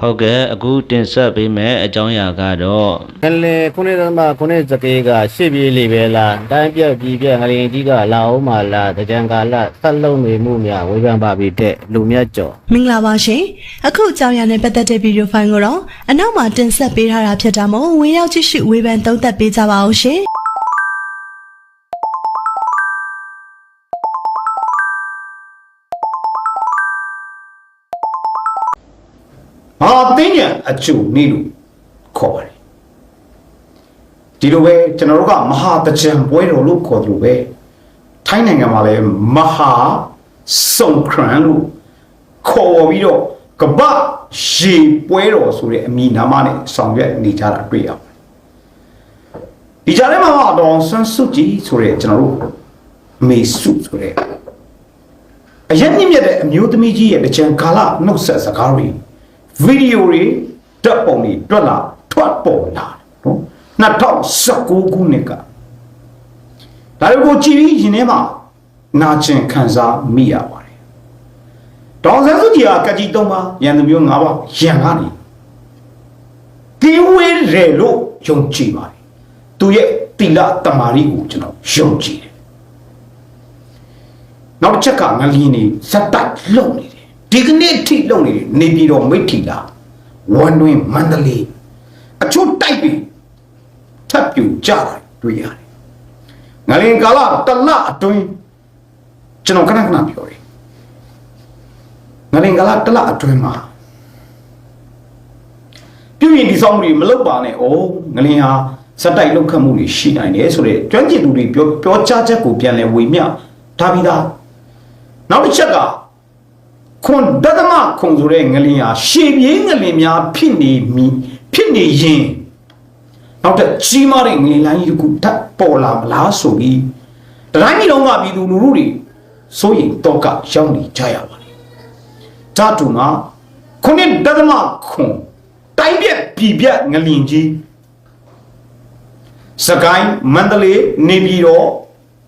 ဟုတ်ကဲ့အခုတင်ဆက်ပေးမယ့်အကြောင်းအရာကတော့ငလေခုနှစ်သမခုနှစ်စကေးကရှစ်ပြေးလေးပဲလားတိုင်းပြက်ပြည်ပြက်ငလင်ကြီးကလာအောင်မလားတကြံကာလဆက်လုံးနေမှုများဝေဖန်ပါပြီတဲ့လူမြတ်ကျော်မင်္ဂလာပါရှင်အခုအကြောင်းအရာနဲ့ပတ်သက်တဲ့ဗီဒီယိုဖိုင်ကိုတော့အနောက်မှာတင်ဆက်ပေးထားတာဖြစ်တာမို့ဝင်ရောက်ကြည့်ရှုဝေဖန်သုံးသပ်ပေးကြပါအောင်ရှင် ဟာတင်းညံအကျုံနေလို့ခေါ်ပါတယ်ဒီလိုပဲကျွန်တော်တို့ကမဟာတကြံပွဲတော်လို့ခေါ်တယ်လို့ပဲထိုင်းနိုင်ငံမှာလည်းမဟာစုံခရန်လို့ခေါ်ပြီးတော့ကပ္ပရေပွဲတော်ဆိုတဲ့အမည်နာမနဲ့ဆောင်ရွက်နေကြတာတွေ့ရပါတယ်ဒီကြားထဲမှာတော့ဆန်းစုကြည်ဆိုတဲ့ကျွန်တော်တို့အမေစုဆိုတဲ့အရင်မြင့်မြတ်တဲ့အမျိုးသမီးကြီးရဲ့တကြံကာလနှုတ်ဆက်စကားတွေ ဗီဒီယိုတွေဓာတ်ပုံတွေတွက်လာထွက်ပေါ်လာနော်2019ခုနှစ်ကဒါတွေကိုကြည့်ပြီးရင်ထဲမှာနာကျင်ခံစားမိရပါတယ်ဒေါ်ဆန်းစုကြည်ကကကြီးသုံးပါရန်သူမျိုး၅ပါးရန်ကနေတီဝဲရဲလို့ယုံကြည်ပါတယ်သူရဲ့တိလတမာရီကိုကျွန်တော်ယုံကြည်တယ်နောက်တစ်ချက်ကငလင်းနေဇက်တိုက်လုံနေတယ် ဒီကနေ့ထိလုံနေတယ်နေပြည်တော်မိထီလာဝန်တွင်မန္တလေးအချို့တိုက်ပြီးထပ်ပြူကြတာတွေ့ရတယ်ငလင်းကာလတစ်လအတွင်းကျွန်တော်ခဏခဏပြောတယ်ငလင်းကာလတစ်လအတွင်းမှာပြုရင်ဒီဆောင်မှုတွေမလုပ်ပါနဲ့။အိုးငလင်းဟာစက်တိုက်လောက်ခတ်မှုတွေရှိနိုင်တယ်ဆိုတော့ကျွမ်းကျင်သူတွေပြောပြောကြားချက်ကိုပြန်လဲဝေမျှဒါပြီးသားနောက်တစ်ချက်က ခွန်ဒသမခွန်ဆိုတဲ့ငလင်ဟာရှေပြေးငလင်များဖြစ်နေမီဖြစ်နေရင်နောက်တဲ့ကြီးမားတဲ့ငလင်လိုင်းကြီးတစ်ခုထပ်ပေါ်လာမလားဆိုပြီးတတိုင်းပြည်လုံးကပြည်သူလူထုတွေစိုးရိမ်တော့ကရောက်နေကြရပါတယ်ဓာတ်တူမှာခုနှစ်ဒသမခွန်တိုင်းပြက်ပြည်ပြက်ငလင်ကြီးစကိုင်းမန္တလေးနေပြည်တော်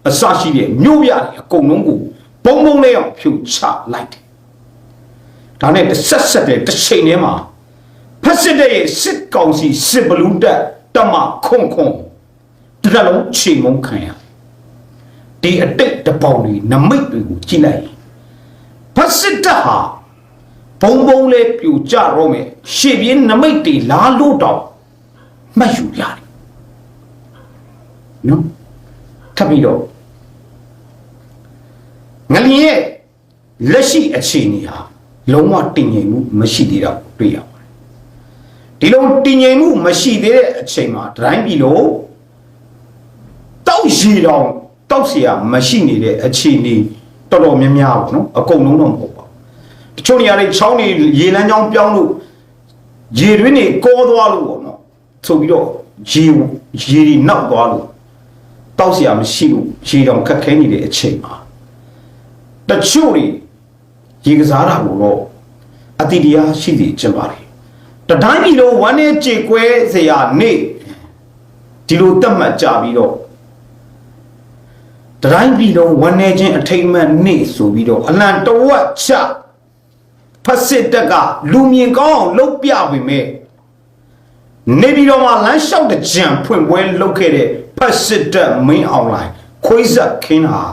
အစရှိတဲ့မြို့ပြတွေအကုန်လုံးကိုဘုံဘုံလေးအောင်ဖြုတ်ချလိုက်တယ် ဒါနဲ့တစ်ဆက်ဆက်တဲ့တစ်ချိန်ထဲမှာဖက်စစ်တဲ့ရဲ့စစ်ကောင်စီစစ်ဘလူးတက်တမခွန်ခွန်တရလုံးချိန်မုံခံရဒီအတိတ်တပေါင်တွေနမိတ်တွေကိုကြည့်လိုက်ရင်ဖက်စစ်တပ်ဟာဘုံဘုံလေးပြူကြတော့မယ်ရှေ့ပြေးနမိတ်တွေလာလို့တော့မှတ်ယူရတယ်နော်ထပ်ပြီးတော့ငလျင်ရဲ့လက်ရှိအခြေအနေဟာ လုံးဝတည်ငြိမ်မှုမရှိသေးတာကိုတွေ့ရပါတယ်ဒီလိုတည်ငြိမ်မှုမရှိသေးတဲ့အချိန်မှာတိုင်းပြည်လုံးတောက်ရီတောင်တောက်เสียမရှိနေတဲ့အခြေအနေတော်တော်များများပေါ့နော်အကုန်လုံးတော့မဟုတ်ပါဘူးတချို့နေရာတွေချောင်းတွေရေလမ်းကြောင်းပြောင်းလို့ရေတွင်းတွေကောသွားလို့ပေါ့နော်ဆိုပြီးတော့ရေရေတွေနောက်သွားလို့တောက်เสียမရှိလို့ရေတောင်ခက်ခဲနေတဲ့အချိန်မှာတချို့တွေ ရေကစားတာကိုတော့အတိတရားရှိစီကျင်ပါလေတတိုင်းပြည်လုံးဝမ်းနဲ့ကြေကွဲစရာနေ့ဒီလိုတတ်မှတ်ကြပြီးတော့တတိုင်းပြည်လုံးဝမ်းနေခြင်းအထိတ်မှတ်နေ့ဆိုပြီးတော့အလံတဝက်ချဖက်စစ်တက်ကလူမြင်ကောင်းအောင်လှုပ်ပြပေမဲ့နေပြည်တော်မှာလမ်းလျှောက်တဲ့ကြံဖွင့်ပွဲလုပ်ခဲ့တဲ့ဖက်စစ်တက်မင်းအောင်လိုင်းခွေးဆက်ခင်းဟာ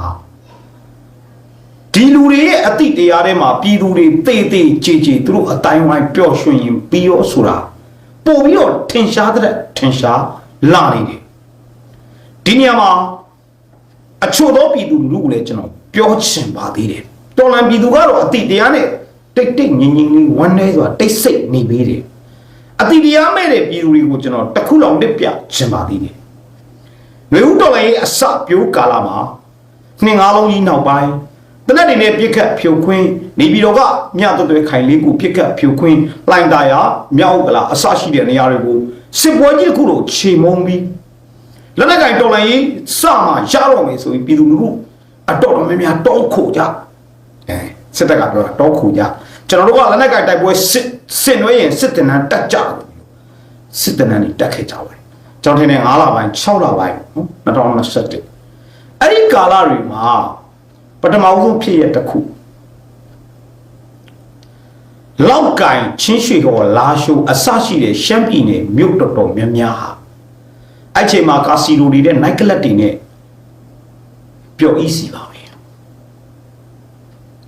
ဒီလူတွေရဲ့အတိတရားထဲမှာပြည်သူတွေတေးသေးကြည်ကြည်သူတို့အတိုင်းဝိုင်းပျော့ရွှင်ရင်ပြီးရောဆိုတာပို့ပြီးတော့ထင်ရှားတဲ့ထင်ရှားလာနေတယ်ဒီနေရာမှာအချို့သောပြည်သူလူထုကိုလည်းကျွန်တော်ပြောချင်ပါသေးတယ်တော်လန်ပြည်သူကတော့အတိတရားနဲ့တိတ်တိတ်ငြိမ်ငြိမ်လေးဝမ်းနေဆိုတာတိတ်ဆိတ်နေပေးတယ်အတိတရားမဲ့တဲ့ပြည်သူတွေကိုကျွန်တော်တစ်ခုလောက်တစ်ပြချင်ပါသေးတယ်။လူဦးတော်လည်းအစပြိုးကာလမှာနှင်းငါးလုံးကြီးနောက်ပိုင်း တနက်တွေနဲ့ပြစ်ခတ်ဖြိုခွင်းနေပြည်တော်ကမြတ်တော်တွေခိုင်လေးကိုပြစ်ခတ်ဖြိုခွင်းလှိုင်တာယာမြောက်ကလာအစရှိတဲ့နေရာတွေကိုစစ်ပွဲကြီးတစ်ခုလိုခြေမုံပြီးလက်နက်ကင်တော်လိုင်းရေးစမှရတော့မယ်ဆိုရင်ပြည်သူလူထုအတော်တော်များများတောခုကြအဲစစ်တပ်ကပြောတာတောခုကြကျွန်တော်တို့ကလက်နက်ကင်တိုက်ပွဲစစ်စစ်နွေးရင်စစ်တင်နန်းတက်ကြတယ်စစ်တင်နန်းတွေတက်ခဲ့ကြပါတယ်ကျွန်တော်ထင်တယ်9လပိုင်း6လပိုင်းနော်2021အဲ့ဒီကာလတွေမှာ ပထမဆုံးဖြစ်ရတစ်ခုလောက်ကင်ချင်းရွှေဟောလာရှိုးအစရှိတဲ့ရှမ်းပြည်နယ်မြို့တော်တော်များများဟာအဲ့ချိန်မှာကာစီလိုတွေနဲ့ night club တွေနဲ့ပျော်ဤစီပါပဲ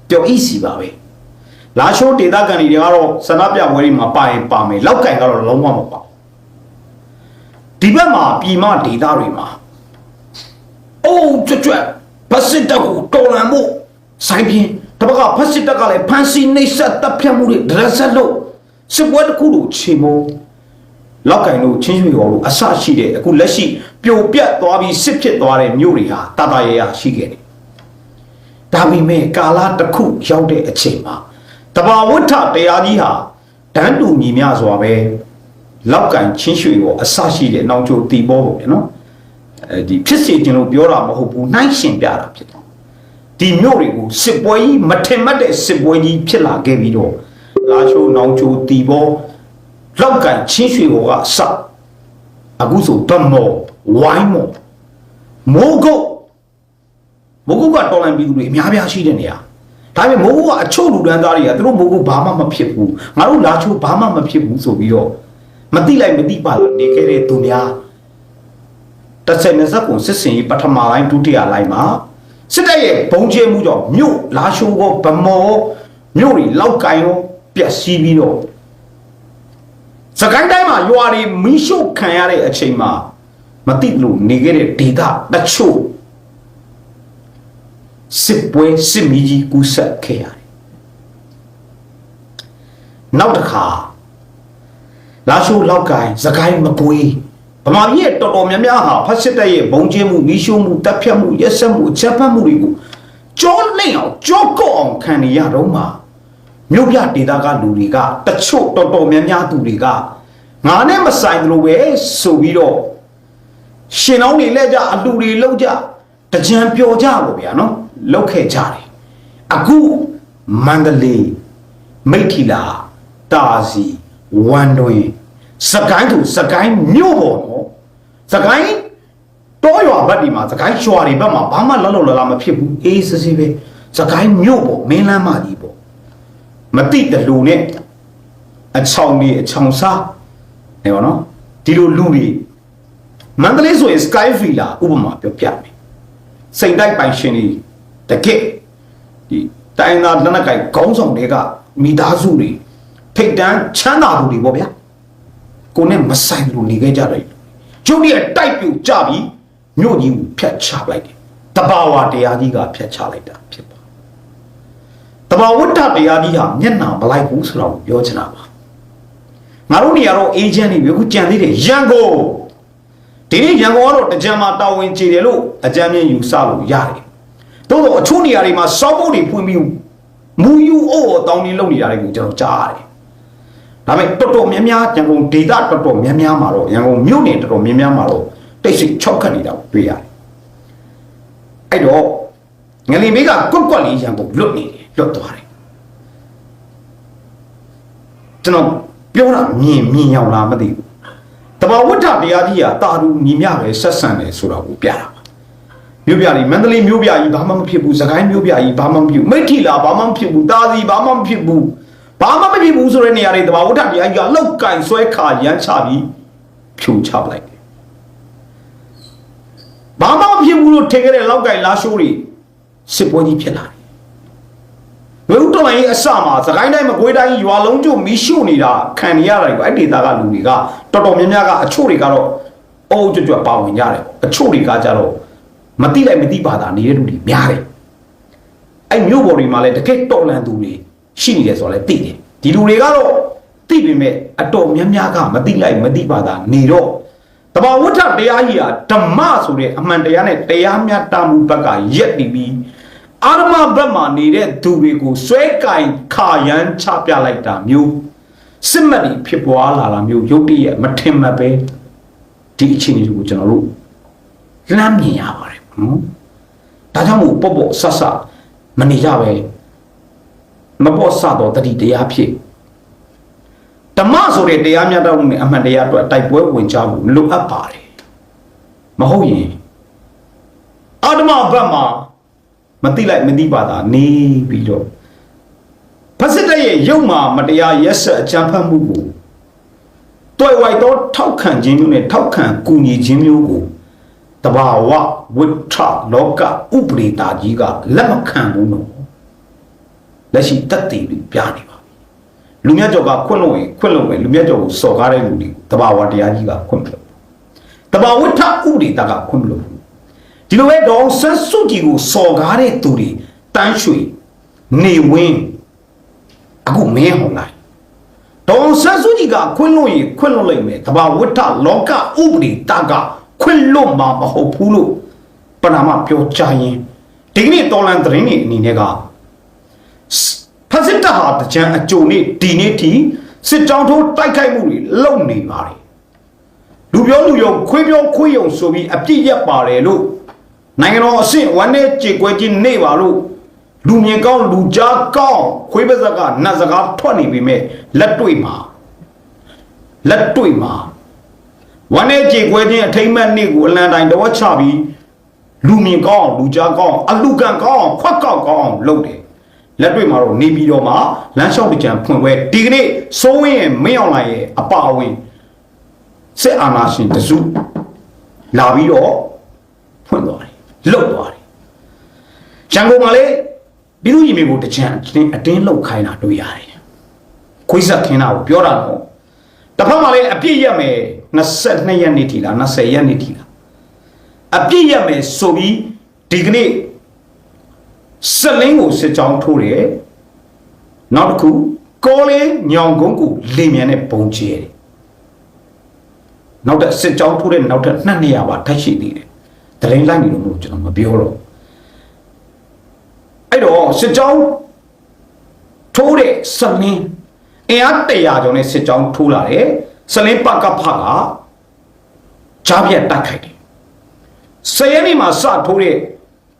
ပျော်ဤစီပါပဲလာရှိုးဒေသခံတွေကတော့ဆန္ဒပြပွဲတွေမှာပါရင်ပါမယ်လောက်ကင်ကတော့လုံးဝမပါဘူးဒီဘက်မှာပြည်မဒေသတွေမှာအိုးကြွကြွ ဘတ်စစ်တပ်ကိုတော်လန်ဖို့ဆိုင်ပြင်းတပတ်ကဘတ်စစ်တပ်ကလည်းဖန်စီနှိပ်စက်တပ်ဖြတ်မှုတွေဒရက်ဆက်လို့စစ်ပွဲတစ်ခုလိုချေမိုးလောက်ကင်တို့ချင်းရွှေတော်တို့အဆရှိတဲ့အခုလက်ရှိပြိုပြတ်သွားပြီးစစ်ဖြစ်သွားတဲ့မြို့တွေဟာတတရရရှိခဲ့တယ်ဒါပေမဲ့ကာလတစ်ခုရောက်တဲ့အချိန်မှာတဘာဝဋ္ဌတရားကြီးဟာတန်းတူညီမျှစွာပဲလောက်ကန်ချင်းရွှေကိုအဆရှိတဲ့နောင်ချိုတီဘောပေါ့ဗျာနော်အဲ ဒီဖြစ်စီခြင်းလို့ပြောတာမဟုတ်ဘူးနှိုင်းရှင်ပြတာဖြစ်တယ်ဒီမြို့တွေကိုစစ်ပွဲကြီးမထင်မှတ်တဲ့စစ်ပွဲကြီးဖြစ်လာခဲ့ပြီးတော့လာချိုနောင်ချိုတီဘောလောက်ကန်ချင်းရွှေကိုကအစအခုဆိုဗမောဝိုင်းမောမိုးကုတ်မိုးကုတ်ကတော်လန်ပြည်သူတွေအများပြားရှိတဲ့နေရာဒါပေမဲ့မိုးကုတ်ကအချို့လူဒန်းသားတွေကသူတို့မိုးကုတ်ဘာမှမဖြစ်ဘူးငါတို့လာချိုဘာမှမဖြစ်ဘူးဆိုပြီးတော့မတိလိုက်မတိပါလာနေခဲ့တဲ့သူများ တစ်ဆက်နှစ်ဆက်ကုန်စစ်စင်ကြီးပထမလိုင်းဒုတိယလိုင်းမှာစစ်တပ်ရဲ့ဘုံကျဲမှုကြောင့်မြို့လာရှိုးကောဗမောမြို့တွေလောက်ကိုင်းရောပျက်စီးပြီးတော့စကိုင်းတိုင်းမှာရွာတွေမီးရှို့ခံရတဲ့အချိန်မှာမတိလို့နေခဲ့တဲ့ဒေတာတချို့စစ်ပွဲစစ်မီးကြီးကူးဆက်ခဲ့ရတယ်နောက်တစ်ခါလာရှိုးလောက်ကိုင်းစကိုင်းမကွေးဗ မာပြည်ရဲ့တော်တော်များများဟာဖက်စစ်တပ်ရဲ့ဘုံကျင်းမှုမီးရှို့မှုတပ်ဖြတ်မှုရက်စက်မှုအချက်ဖတ်မှုတွေကိုကြောလိမ့်အောင်ကြောကော့အောင်ခံနေရတော့မှာမြို့ပြဒေသကလူတွေကတချို့တော်တော်များများသူတွေကငါနဲ့မဆိုင်သလိုပဲဆိုပြီးတော့ရှင်အောင်တွေလက်ကြအလှူတွေလောက်ကြတကြံပျော်ကြပါဗျာနော်လောက်ခဲ့ကြတယ်အခုမန္တလေးမိထီလာတာစီဝမ်တွင် စကိုင်းသူစကိုင်းမြို့ပေါ်နော်စကိုင်းတောရွာဘက်ဒီမှာစကိုင်းရွာတွေဘက်မှာဘာမှလောက်လောက်လာလာမဖြစ်ဘူးအေးစစ်စစ်ပဲစကိုင်းမြို့ပေါ်မင်းလမ်းမကြီးပေါ့မတိတလူနဲ့အချောင်ကြီးအချောင်စားနေပါနော်ဒီလိုလူတွေမန္တလေးဆိုရင် sky villa ဥပမာပြောပြမယ်စိန်တိုက်ပိုင်ရှင်တွေတကက်ဒီတိုင်းသားလက်နက်ကိုင်ခေါင်းဆောင်တွေကမိသားစုတွေထိတ်တန်းချမ်းသာသူတွေပေါ့ဗျာ ကိုနဲ့မဆိုင်လို့နေခဲ့ကြတယ်ကျုပ်ရဲ့တိုက်ပြူကြပြီးမြို့ကြီးကိုဖျက်ချလိုက်တယ်တဘာဝတရားကြီးကဖျက်ချလိုက်တာဖြစ်ပါတဘာဝတ္တတရားကြီးဟာမျက်နှာမလိုက်ဘူးဆိုတော့ပြောချင်တာပါငါတို့နေရာတော့အေဂျင့်တွေအခုကြံသေးတယ်ရန်ကုန်ဒီနေ့ရန်ကုန်ကတော့တကြံမှာတာဝန်ကျေတယ်လို့အကြမ်းမြင်ယူဆလို့ရတယ်။တိုးတော့အချို့နေရာတွေမှာစောက်ဖို့တွေဖွင့်ပြီးမူယူအိုးတောင်းနေလုပ်နေတာတွေကိုကျွန်တော်ကြားရတယ်။ ဒါပေမဲ့တော်တော်များများရန်ကုန်ဒေသတော်တော်များများမှာတော့ရန်ကုန်မြို့နယ်တော်တော်များများမှာတော့တိတ်ဆိတ်၆ခတ်နေတာကိုတွေ့ရတယ်။အဲ့တော့ငလီမေးကကွက်ကွက်လေးရန်ကုန်လွတ်နေတယ်လွတ်သွားတယ်။ကျွန်တော်ပြောတာမြင်မြင်ရောက်လားမသိဘူး။တဘာဝဋ္ဌတရားကြီးဟာတာရူညီမျှပဲဆက်ဆံတယ်ဆိုတာကိုပြတာပါမြို့ပြကြီးမန္တလေးမြို့ပြကြီးဘာမှမဖြစ်ဘူးစကိုင်းမြို့ပြကြီးဘာမှမဖြစ်ဘူးမိထီလာဘာမှမဖြစ်ဘူးတာစီဘာမှမဖြစ်ဘူး ဘာမှမဖြစ်ဘူးဆိုတဲ့နေရာတွေတဘာဝဋ္ဌတရားကြီးကလောက်ကင်ဆွဲခါရမ်းချပြီးဖြုံချပလိုက်တယ်ဘာမှမဖြစ်ဘူးလို့ထင်ခဲ့တဲ့လောက်ကင်လာရှိုးတွေစစ်ပွဲကြီးဖြစ်လာတယ်ဝေဥတော်လိုင်းအစမှာသခိုင်းတိုင်းမကွေးတိုင်းရွာလုံးကျုံမီးရှို့နေတာခံနေရတယ်ကွအဲ့ဒေတာကလူတွေကတော်တော်များများကအချို့တွေကတော့အုပ်ကျွတ်ကျွတ်ပါဝင်ကြတယ်အချို့တွေကကြတော့မတိလိုက်မတိပါတာနေတဲ့လူတွေများတယ်အဲ့မြို့ပေါ်တွေမှာလည်းတကယ်တော်လန်သူတွေ ရှိနေတယ်ဆိုတော့လည်းသိတယ်ဒီလူတွေကတော့သိပေမဲ့အတော်များများကမတိလိုက်မတိပါတာနေတော့တဘာဝဋ္ဌတရားကြီးဟာဓမ္မဆိုတဲ့အမှန်တရားနဲ့တရားမျှတမှုဘက်ကရက်တည်ပြီးအာရမဘက်မှာနေတဲ့သူတွေကိုစွဲကင်ခါရန်ချပြလိုက်တာမျိုးစစ်မှတ်တွေဖြစ်ပွားလာတာမျိုးရုပ်တရက်မထင်မှတ်ပဲဒီအခြေအနေတွေကိုကျွန်တော်တို့လမ်းမြင်ရပါတယ်နော်ဒါကြောင့်မို့ပေါ့ပေါ့ဆတ်ဆတ်မနေကြပဲ မပေါ်ဆတော့တတိတရားဖြစ်ဓမ္မဆိုတဲ့တရားမြတ်တော်နဲ့အမှန်တရားအတွက်တိုက်ပွဲဝင်ကြဖို့လိုအပ်ပါတယ်မဟုတ်ရင်အာဓမဘတ်မှာမတိလိုက်မတိပါတာနေပြီးတော့ဖက်စစ်တပ်ရဲ့ရုပ်မှာမတရားရက်ဆက်အကြမ်းဖက်မှုကိုတွေ့ဝိုက်တော့ထောက်ခံခြင်းမျိုးနဲ့ထောက်ခံကူညီခြင်းမျိုးကိုတဘာဝဝိထလောကဥပရိတာကြီးကလက်မခံဘူးနော် လက်ရှိတက်တည်ပြီးပြနေပါပြီလူမြတ်ကျော်ကခွင့်လို့ရင်ခွင့်လို့ပဲလူမြတ်ကျော်ကိုစော်ကားတဲ့လူတွေတဘာဝတရားကြီးကခွင့်မလို့တဘာဝိထဥပရိတာကခွင့်မလို့ဒီလိုပဲဒေါအောင်ဆန်းစုကြည်ကိုစော်ကားတဲ့သူတွေတန်းရွှေနေဝင်းအခုမင်းဟောလိုက်ဒေါအောင်ဆန်းစုကြည်ကခွင့်လို့ရင်ခွင့်လို့လိုက်မယ်တဘာဝိထလောကဥပရိတာကခွင့်လို့မှာမဟုတ်ဘူးလို့ပဏာမပြောချရင်ဒီကနေ့တော်လန်သတင်းတွေအနေနဲ့ကဖက်စစ် တပ်ဟာတကြံအကြုံနဲ့ဒီနေ့ထိစစ်ကြောင်းထိုးတိုက်ခိုက်မှုတွေလုပ်နေပါတယ်လူပြောလူယုံခွေးပြောခွေးယုံဆိုပြီးအပြစ်ရက်ပါတယ်လို့နိုင်ငံတော်အဆင့်ဝန်내ကြေကွဲခြင်းနေပါလို့လူမြင်ကောင်းလူကြားကောင်းခွေးပါးစကနတ်စကားထွက်နေပြီမဲ့လက်တွေ့မှာလက်တွေ့မှာဝန်내ကြေကွဲခြင်းအထိမ့်မဲ့နေ့ကိုအလံတိုင်းတော့ချပြီးလူမြင်ကောင်းလူကြားကောင်းအလူကန်ကောင်းခွက်ကောက်ကောင်းလုပ်တယ် လက်တွေ့မှာတော့နေပြီးတော့မှလမ်းလျှောက်တကြံဖွင့်ပွဲဒီကနေ့စိုးဝင်းရဲ့မင်းအောင်လှိုင်ရဲ့အပအဝင်စစ်အာဏာရှင်တစုလာပြီးတော့ဖွင့်သွားတယ်လှုပ်သွားတယ်ရန်ကုန်မှာလေပြည်သူ့ညီမကိုတကြံအတင်းအတင်းလှုပ်ခိုင်းတာတွေ့ရတယ်ခွေးဆက်ခင်းတာကိုပြောတာတော့တစ်ဖက်မှာလေအပြည့်ရက်မယ်22ရက်နေ့ထိလား20ရက်နေ့ထိလားအပြည့်ရက်မယ်ဆိုပြီးဒီကနေ့ စက်လင်းကိုစစ်ကြောင်းထိုးတယ်နောက်တစ်ခုကောလေးညောင်ကုန်းကိုလေမြန်နဲ့ပုံကျဲတယ်နောက်တဲ့စစ်ကြောင်းထိုးတဲ့နောက်ထပ်နှစ်နေရာပါထပ်ရှိသေးတယ်တရင်လိုက်နေလို့မလို့ကျွန်တော်မပြောတော့အဲ့တော့စစ်ကြောင်းထိုးတဲ့စက်လင်းအင်အားတရာကျော်နဲ့စစ်ကြောင်းထိုးလာတယ်စလင်းပကဖကဂျားပြတ်တိုက်ခိုက်တယ်ဆယ်ရက်နေ့မှာစထိုးတဲ့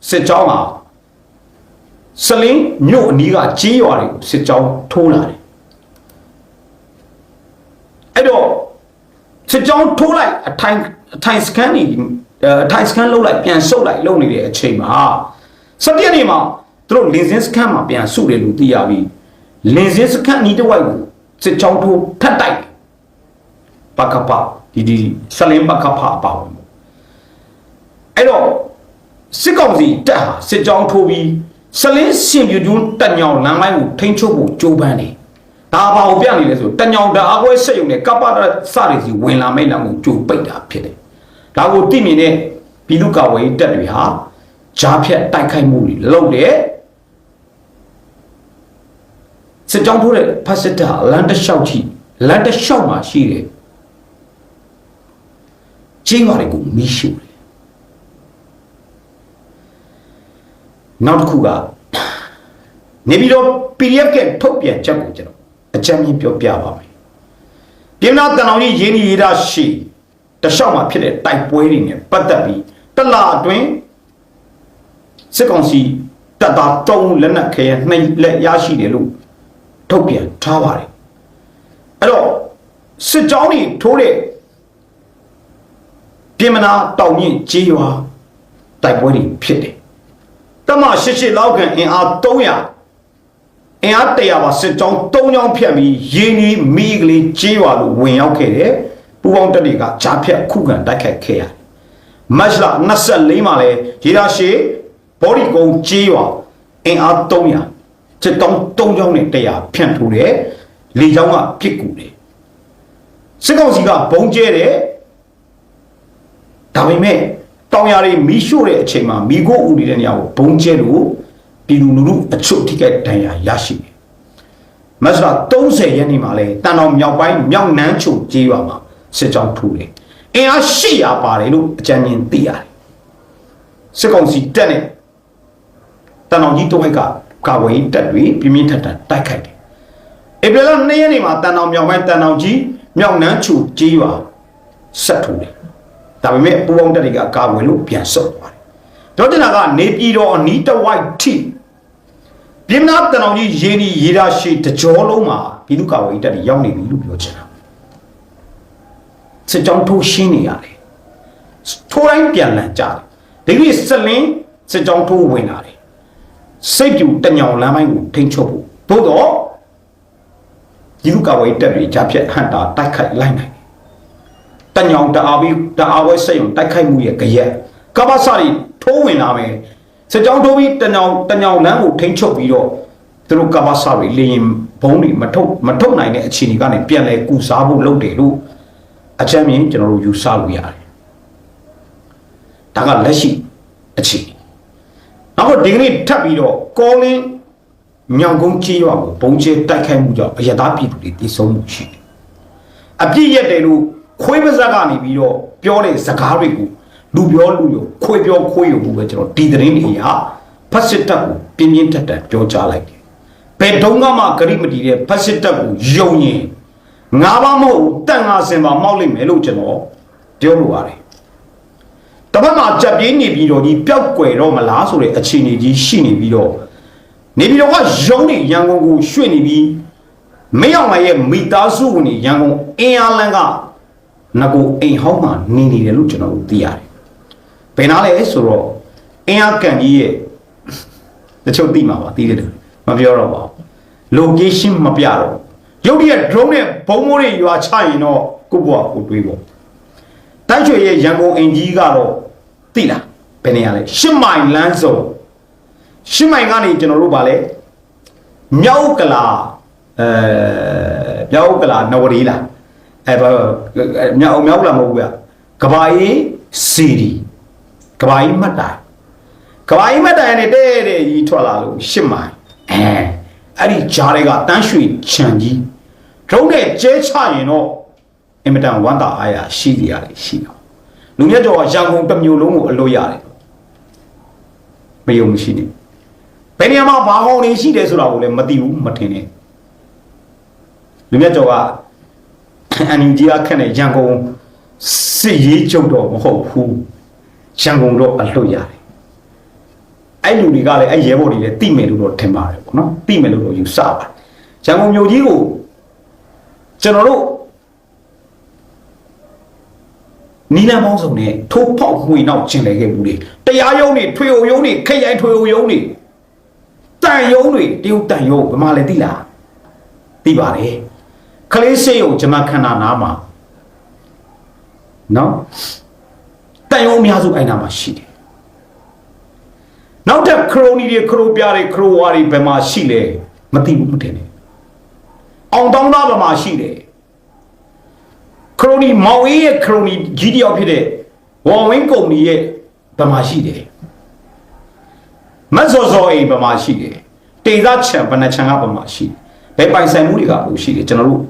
စစ်ကြောင်းမှာ စလင်းမြို့အနီးကကြေးရွာတွေကိုစစ်ကြောင်းထိုးလာတယ်အဲ့တော့စစ်ကြောင်းထိုးလိုက်အထိုင်အထိုင်စကန်နေအထိုင်စကန်လှုပ်လိုက်ပြန်ဆုပ်လိုက်လှုပ်နေတဲ့အချိန်မှာစက်ပြည့်နေမှာသူတို့လင်းစင်းစကန်မှာပြန်ဆုတယ်လို့သိရပြီလင်းစင်းစကန်အနီးတစ်ဝိုက်ကိုစစ်ကြောင်းထိုးထတ်တိုက်ပကပဒီဒီစလင်းပကပအပါဝင်အဲ့တော့စစ်ကောင်စီတက်ဟာစစ်ကြောင်းထိုးပြီး စလင်းရှင်ပြူကျွန်းတက်ညောင်လမ်းပိုင်းကိုထိန်းချုပ်ဖို့ကြိုးပမ်းတယ်။ဒါဘာကိုပြနေလဲဆိုတက်ညောင်ဓာအကွဲဆက်ယုံနဲ့ကပ္ပတစတွေစီဝင်လာမိတ်လမ်းကိုကြိုးပိတ်တာဖြစ်တယ်။ဒါကိုသိမြင်တဲ့ပြည်သူ့ကာဝေးတပ်တွေဟာဂျားဖြတ်တိုက်ခိုက်မှုတွေလုပ်တယ်။စစ်ကြောင်းထိုးတဲ့ဖက်စစ်တပ်ဟာလမ်းတစ်လျှောက်ကြီးလမ်းတစ်လျှောက်မှာရှိတယ်။ချင်းရွာတွေကိုမီးရှို့တယ် နောက်တစ်ခုကနေပြီးတော့ PDF ကထုတ်ပြန်ချက်ကိုကျွန်တော်အကြမ်းမြင်ပြောပြပါမယ်။ပြည်နာတန်အောင်ကြီးရင်းနှီးရေးတာရှိတလျှောက်မှာဖြစ်တဲ့တိုက်ပွဲတွေနဲ့ပတ်သက်ပြီးတလအတွင်းစစ်ကောင်စီတပ်သားတုံးလက်နက်ခဲနှိပ်လက်ရရှိတယ်လို့ထုတ်ပြန်ထားပါတယ်။အဲ့တော့စစ်ကြောင်းတွေထိုးတဲ့ပြည်မနာတောင်မြင့်ကြေးရွာတိုက်ပွဲတွေဖြစ်တယ် တမ88လောက်ကန်အင်အား300အင်အား100ပါစစ်ကြောင်း3ကြောင်းဖြတ်ပြီးရင်းကြီးမိကလေးကြေးရွာလို့ဝင်ရောက်ခဲ့တယ်ပူပေါင်းတက်တွေကဂျားဖြတ်ခုခံတိုက်ခိုက်ခဲ့ရတယ်မတ်လ24မှာလဲရေဒါရှိဘော်ဒီကုန်းကြေးရွာအင်အား300စစ်တောင်း3ကြောင်းနဲ့100ဖြန့်ထိုးတယ်လေကြောင်းကပြစ်ကူတယ်စစ်ကောင်စီကဘုံကျဲတယ်ဒါပေမဲ့ တောင်ယာတွေမီးရှို့တဲ့အချိန်မှာမိခိုးဦးနေတဲ့နေရာကိုဘုံကျဲလို့ပြည်သူလူထုအချွတ်ထိခိုက်ဒဏ်ရာရရှိတယ်။မတ်လ30ရက်နေ့မှာလဲတန်တော်မြောက်ပိုင်းမြောက်နန်းချုံကြေးရွာမှာစစ်ကြောင်းထိုးတယ်။အင်အား800ပါတယ်လို့အကြံဉာဏ်သိရတယ်။စစ်ကောင်စီတက်နဲ့တန်တော်ကြီးတော့ကကာဝေးတက်တွေပြင်းပြင်းထန်ထန်တိုက်ခိုက်တယ်။ဧပြီလ2ရက်နေ့မှာတန်တော်မြောက်ပိုင်းတန်တော်ကြီးမြောက်နန်းချုံကြေးရွာဆက်ထိုးတယ်။ ဒါပေမဲ့ပူပေါင်းတက်တွေကကာဝေးလို့ပြန်ဆုတ်သွားတယ်။တော့တင်တာကနေပြည်တော်အနီးတစ်ဝိုက်ထိပြပြင်းနာတနောင်ကြီးရေနီရေရာရှိတကြောလုံးမှာပြည်သူ့ကာဝေးတပ်တွေရောက်နေပြီလို့ပြောချင်တာစစ်ကြောင်းထိုးရှင်းနေရတယ်ထိုးတိုင်းပြန်လန်ကြတယ်ဒီကိစလင်းစစ်ကြောင်းထိုးဝင်လာတယ်စိတ်ပြူတညောင်လမ်းပိုင်းကိုထိန်းချုပ်ဖို့သို့တော့ပြည်သူ့ကာဝေးတပ်တွေကြားဖြတ်ဟန်တာတိုက်ခိုက်လိုက်နိုင်တယ်တ ညောင်တအားပြီးတအားဝဲစိတ်ုံတိုက်ခိုက်မှုရဲ့ကြရက်ကပ္ပစရီထိုးဝင်လာမယ်စစ်ကြောင်းထိုးပြီးတညောင်တညောင်လမ်းကိုထိန်းချုပ်ပြီးတော့သူတို့ကပ္ပစရီလေရင်ဘုံတွေမထုတ်မထုတ်နိုင်တဲ့အခြေအနေကနေပြန်လဲကူစားဖို့လုပ်တယ်လို့အချမ်းမြင်ကျွန်တော်တို့ယူဆလို့ရတယ်ဒါကလက်ရှိအခြေအနေနောက်တော့ဒီကနေ့ထပ်ပြီးတော့ကောလင်းညောင်ကုန်းကြီးရွာကိုဘုံကျဲတိုက်ခိုက်မှုကြောင့်အရသာပြည်သူတွေတည်ဆုံးမှုရှိတယ်အပြည့်ရက်တယ်လို့ ခွေးပါဇက်ကနေပြီးတော့ပြောတဲ့စကားတွေကိုလူပြောလူရောခွေးပြောခွေးရောဘူးပဲကျွန်တော်ဒီသတင်းတွေအရဖတ်စစ်တပ်ကိုပြင်းပြင်းထန်ထန်ပြောကြားလိုက်တယ်။ဘယ်တုန်းကမှဂရိမတီတဲ့ဖတ်စစ်တပ်ကိုယုံရင်ငါးပါးမဟုတ်ဘူးတန်ငါစင်ပါမောက်လိုက်မယ်လို့ကျွန်တော်ပြောလိုပါတယ်။တပတ်မှာကြက်ပြင်းနေပြီးတော့ဒီပျောက်ကွယ်တော့မလားဆိုတဲ့အခြေအနေကြီးရှိနေပြီးတော့နေပြီးတော့ကယုံနေရန်ကုန်ကိုရွှေ့နေပြီးမင်းအောင်မရဲ့မိသားစုဝင်တွေရန်ကုန်အင်းအားလန်းက ငကိုအိမ်ဟောင်းမှာနေနေတယ်လို့ကျွန်တော်တို့သိရတယ်။ဘယ်နာလဲဆိုတော့အင်းအားကန်ကြီးရဲ့တချို့သိမှာပါသိတယ်လို့မပြောတော့ပါဘူး။ location မပြတော့ဘူးရုပ်ရည် drone နဲ့ဘုံမိုးတွေရွာချရင်တော့ကိုယ့်ဘဝကိုတွေးပေါ့။တိုက်ချွေရဲ့ရန်ကုန်အိမ်ကြီးကတော့သိလားဘယ်နေရာလဲရှစ်မိုင်လမ်းစုံရှစ်မိုင်ကနေကျွန်တော်တို့ဗာလဲမြောက်ကလာအဲမြောက်ကလာနဝရီလာ အဲဘာမြောက်မြောက်ကလာမဟုတ်ဘူးဗျကဘာကြီးစီဒီကဘာကြီးမှတ်တိုင်ကဘာကြီးမှတ်တိုင်နဲ့တဲ့တဲ့ကြီးထွက်လာလို့ရှစ်မိုင်အဲအဲ့ဒီဂျားတွေကတန်းရွှေခြံကြီးဒရုန်းနဲ့ကျဲချရင်တော့အင်မတန်ဝမ်းသာအားရရှိကြရတယ်ရှိတော့လူမြတ်ကျော်ကရန်ကုန်တစ်မျိုးလုံးကိုအလို့ရတယ်မယုံမရှိနေဘူးဘယ်နေရာမှာဘာဟောင်းနေရှိတယ်ဆိုတာကိုလည်းမသိဘူးမထင်နဲ့လူမြတ်ကျော်က အန်ယူဂျီကခက်နေရန်ကုန်စစ်ရေးချုပ်တော့မဟုတ်ဘူးရန်ကုန်တော့အလွတ်ရတယ်အဲ့လူတွေကလည်းအဲ့ရဲဘော်တွေလည်းတိမယ်လို့တော့ထင်ပါတယ်ပေါ့နော်တိမယ်လို့တော့ယူဆပါတယ်ရန်ကုန်မြို့ကြီးကိုကျွန်တော်တို့နီလန်ပေါင်းစုံနဲ့ထိုးပေါက်မှွေနောက်ကျင်လေခဲ့ဘူးလေတရားရုံးတွေထွေအိုရုံးတွေခက်ရိုင်ထွေအိုရုံးတွေတန်ယုံတွေတရုတ်တန်ယုံဘယ်မှာလဲသိလားသိပါတယ် ခလေးစေယုံဂျမခန္ဓာနာမှာနော်တန်ယုံအများစုအဲ့နာမှာရှိတယ်နောက်ထပ်ခရိုနီတွေခရိုပြားတွေခရိုဝါတွေဘယ်မှာရှိလဲမသိဘူးမထင်နဲ့အောင်တောင်းသားဘယ်မှာရှိတယ်ခရိုနီမောင်အေးရဲ့ခရိုနီကြီးတယောက်ဖြစ်တဲ့ဝေါ်ဝင်းကုမ္ပဏီရဲ့ဘယ်မှာရှိတယ်မတ်စောစောအိမ်ပမာရှိတယ်တေသာချံဘဏ္ဍချံကပမာရှိတယ်ဘယ်ပိုင်ဆိုင်မှုတွေကပိုရှိတယ်ကျွန်တော်တို့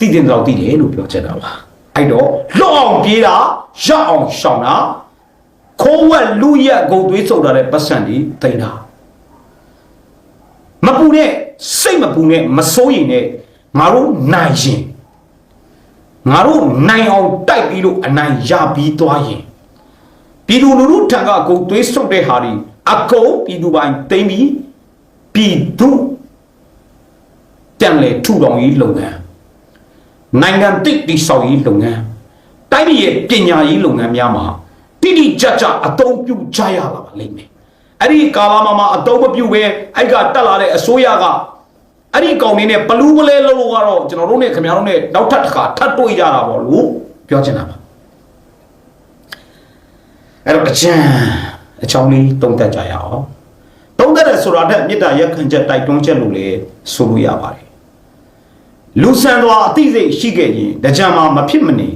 တည်တင်တော့တည်တယ်လို့ပြောချင်တာပါအဲ့တော့လွတ်အောင်ပြေးတာရအောင်ရှောင်တာခိုးဝက်လူရက်ဂုံသွေးစုပ်တာတဲ့ပတ်စံဒီတိန်တာမပူနဲ့စိတ်မပူနဲ့မစိုးရင်နဲ့ငါတို့နိုင်ရင်ငါတို့နိုင်အောင်တိုက်ပြီးလို့အနိုင်ရပြီးသွားရင်ပြည်သူလူထုထံကကိုသွေးဆုပ်တဲ့ဟာဒီအကုန်ပြည်သူပိုင်းသိမ့်ပြီးပြည်သူတန်လေထူတော်ကြီးလုပ်ငန်း နိုင်ငံတိတိဆောက်ရေးလုပ်ငန်းတိုင်းပြည်ရဲ့ပညာရေးလုပ်ငန်းများမှာတိတိကျကျအသုံးပြုကြရလာပါလိမ့်မယ်အဲ့ဒီကာလမှာမှာအသုံးမပြုပဲအဲ့ကတက်လာတဲ့အစိုးရကအဲ့ဒီကောင်နေနဲ့ဘလူးပလဲလို့ကတော့ကျွန်တော်တို့နဲ့ခင်ဗျားတို့နဲ့နောက်ထပ်တစ်ခါထပ်တွေ့ကြတာပေါ့လို့ပြောချင်တာပါအဲ့တော့အကျဉ်းအချောင်းလေးတုံးတက်ကြရအောင်တုံးတက်တယ်ဆိုတာတဲ့မေတ္တာရက်ခံချက်တိုက်တွန်းချက်လို့လေဆိုလို့ရပါတယ် လူဆန်သွားအသိစိတ်ရှိခဲ့ရင်တကြံမှာမဖြစ်မနေ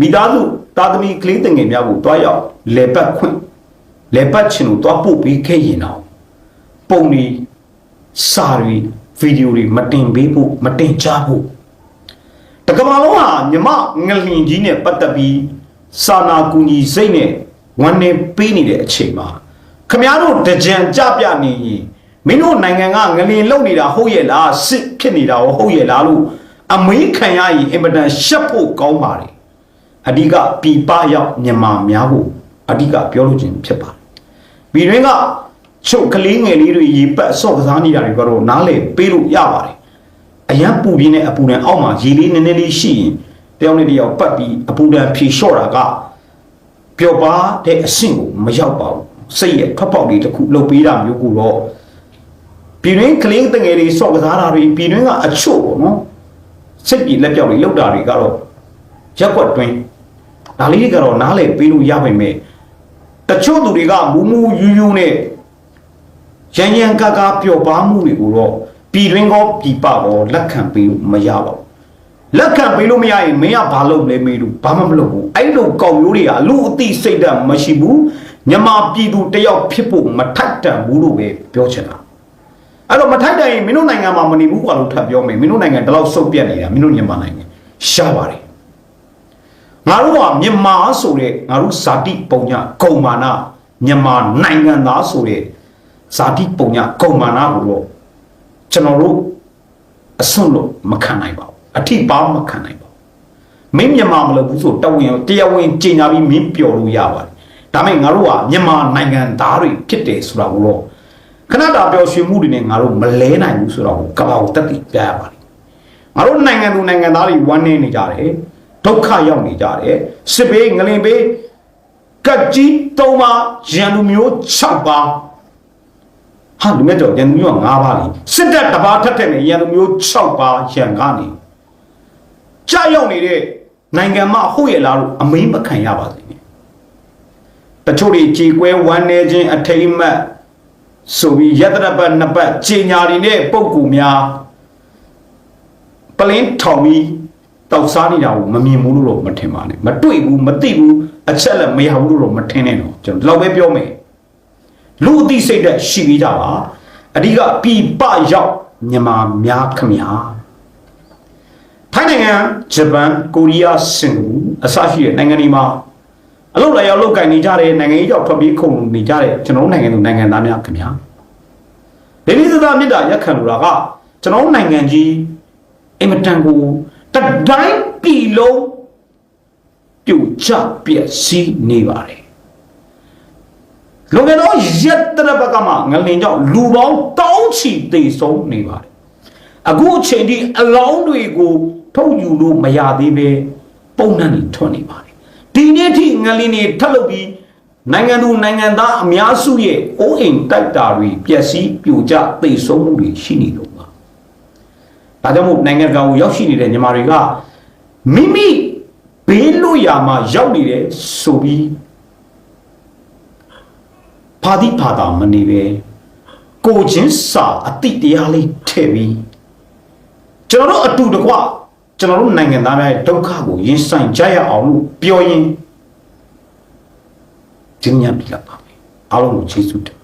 မိသားစုသားသမီးကလေးတငယ်များကိုတွားရောက်လေပတ်ခွင့်လေပတ်ချင်လို့တွားပို့ပေးခဲ့ရင်တော့ပုံတွေစာတွေဗီဒီယိုတွေမတင်ပေးဖို့မတင်ချဖို့တကမ္ဘာလုံးဟာမြမငလင်ကြီးနဲ့ပတ်သက်ပြီးစာနာကူညီစိတ်နဲ့ဝန်နေပေးနေတဲ့အချိန်မှာခမည်းတော်တကြံကြပြနေရင် မင်းတို့နိုင်ငံကငလင်လုံနေတာဟုတ်ရဲ့လားစစ်ဖြစ်နေတာရောဟုတ်ရဲ့လားလို့အမေးခံရရင်အင်မတန်ရှက်ဖို့ကောင်းပါတယ်အဓိကပြည်ပရောက်မြန်မာများကိုအဓိကပြောလို့ခြင်းဖြစ်ပါတယ်ပြည်တွင်းကချုပ်ကလေးငယ်လေးတွေရေပတ်ဆော့ကစားနေတာတွေကတော့နားလေပေးလို့ရပါတယ်အရန်ပူပြင်းတဲ့အပူဒဏ်အောက်မှာရေလေးနည်းနည်းလေးရှိရင်တယောက်နဲ့တယောက်ပတ်ပြီးအပူဒဏ်ဖြေလျှော့တာကပျော်ပါတဲ့အဆင့်ကိုမရောက်ပါဘူးစိတ်ရဲ့ထွက်ပေါက်လေးတစ်ခုလှုပ်ပေးတာမျိုးကိုတော့ ပြည်တွင်းကလေးတငယ်တွေဆော့ကစားတာတွေပြည်တွင်းကအချို့ပေါ့နော်စိတ်ကြီးလက်ပြောက်တွေလောက်တာတွေကတော့ရက်ွက်တွင်းဒါလေးတွေကတော့နားလေပေးလို့ရပါမယ်တချို့သူတွေကမူမူယူယူနဲ့ရန်ရန်ကာကာပျော်ပါမှုတွေကိုတော့ပြည်တွင်းကောပြည်ပကောလက်ခံပေးလို့မရပါဘူးလက်ခံပေးလို့မရရင်မင်းကဘာလုပ်လဲမေးလို့ဘာမှမလုပ်ဘူးအဲ့လိုကောင်မျိုးတွေကလူအသိစိတ်ဓာတ်မရှိဘူးမြန်မာပြည်သူတယောက်ဖြစ်ဖို့မထိုက်တန်ဘူးလို့ပဲပြောချင်တာ အဲ့တော့မထိုက်တန်ရင်မင်းတို့နိုင်ငံမှာမနေဘူးကွာလို့ထပ်ပြောမယ်မင်းတို့နိုင်ငံတလောက်စုပ်ပြတ်နေတာမင်းတို့မြန်မာနိုင်ငံရှားပါတယ်ငါတို့ကမြန်မာဆိုတဲ့ငါတို့ဇာတိပုံညာဂုံမာနမြန်မာနိုင်ငံသားဆိုတဲ့ဇာတိပုံညာဂုံမာနကိုတော့ကျွန်တော်တို့အစွန့်လို့မခံနိုင်ပါဘူးအထိပါမခံနိုင်ပါဘူးမင်းမြန်မာမလုပ်ဘူးဆိုတဝင်တရားဝင်ကြင်ညာပြီးမင်းပျော်လို့ရပါတယ်ဒါပေမဲ့ငါတို့ကမြန်မာနိုင်ငံသားတွေဖြစ်တယ်ဆိုတာကိုတော့ ခဏတာပျော်ရွှင်မှုတွေနဲ့ငါတို့မလဲနိုင်ဘူးဆိုတော့ကဘာကိုတက်တည်ပြရပါတယ်ငါတို့နိုင်ငံသူနိုင်ငံသားတွေဝမ်းနေနေကြတယ်ဒုက္ခရောက်နေကြတယ်စစ်ဘေးငလင်ဘေးကတ်ကြီး၃ပါးရန်လူမျိုး6ပါးဟာလူမဲ့တော့ရန်သူမျိုးက9ပါးလေစစ်တပ်တစ်ပါးထက်ထက်နဲ့ရန်သူမျိုး6ပါးရန်ကနေကြာရောက်နေတဲ့နိုင်ငံမှာဟုတ်ရလားလို့အမိန်မခံရပါစေနဲ့တချို့တွေကြေကွဲဝမ်းနေခြင်းအထိမ့်မှတ် ဆိုပြီးယတရပတ်နှစ်ပတ်ကြေညာတွေနဲ့ပုံကူများပလင်းထောင်ပြီးတောက်စားနေတာကိုမမြင်ဘူးလို့တော့မထင်ပါနဲ့မတွေ့ဘူးမသိဘူးအချက်လည်းမရဘူးလို့တော့မထင်နဲ့တော့ကျွန်တော်ဒီလောက်ပဲပြောမယ်လူအသိစိတ်သက်ရှိပြီးကြပါအဓိကပြပရောက်မြန်မာများခမညာထိုင်းနိုင်ငံဂျပန်ကိုရီးယားစင်ကာပူအစရှိတဲ့နိုင်ငံတွေမှာ အလုပ်လာရောက်လုပ်ကင်နေကြတဲ့နိုင်ငံရေးကြောင့်ထွက်ပြေးခုန်နေကြတဲ့ကျွန်တော်တို့နိုင်ငံသူနိုင်ငံသားများခင်ဗျာဒေသသမေတ္တာရက်ခံလို့တာကကျွန်တော်တို့နိုင်ငံကြီးအင်မတန်ကိုတတိုင်းပြည်လုံးပြုတ်ချပျက်စီးနေပါတယ်လွန်ခဲ့သောရက်တရဘကမှငလင်ကြောင့်လူပေါင်းတောင်းချီသေဆုံးနေပါတယ်အခုအချိန်ဒီအလောင်းတွေကို ထုတ်ယူလို့မရသေးပဲပုံနှံ့နေထွက်နေပါတယ် ဒီနေ့ထိငလင်တွေထပ်လုပ်ပြီးနိုင်ငံသူနိုင်ငံသားအများစုရဲ့အိုးအိမ်တိုက်တာတွေပျက်စီးပြိုကျသေဆုံးမှုတွေရှိနေလို့ပါဒါကြောင့်မို့နိုင်ငံကောင်ကိုရောက်ရှိနေတဲ့ညီမတွေကမိမိဘေးလွတ်ရာမှာရောက်နေတယ်ဆိုပြီးဖာတိဖာတာမနေပဲကိုချင်းစာအတိတရားလေးထည့်ပြီးကျွန်တော်တို့အတူတကွ ကျွန်တော်တို့နိုင်ငံသားများရဲ့ဒုက္ခကိုရင်ဆိုင်ကြရအောင်လို့ပြောရင်ကျင်းညပ်ပြလိုက်ပါမယ်အားလုံးကိုကျေးဇူးတင်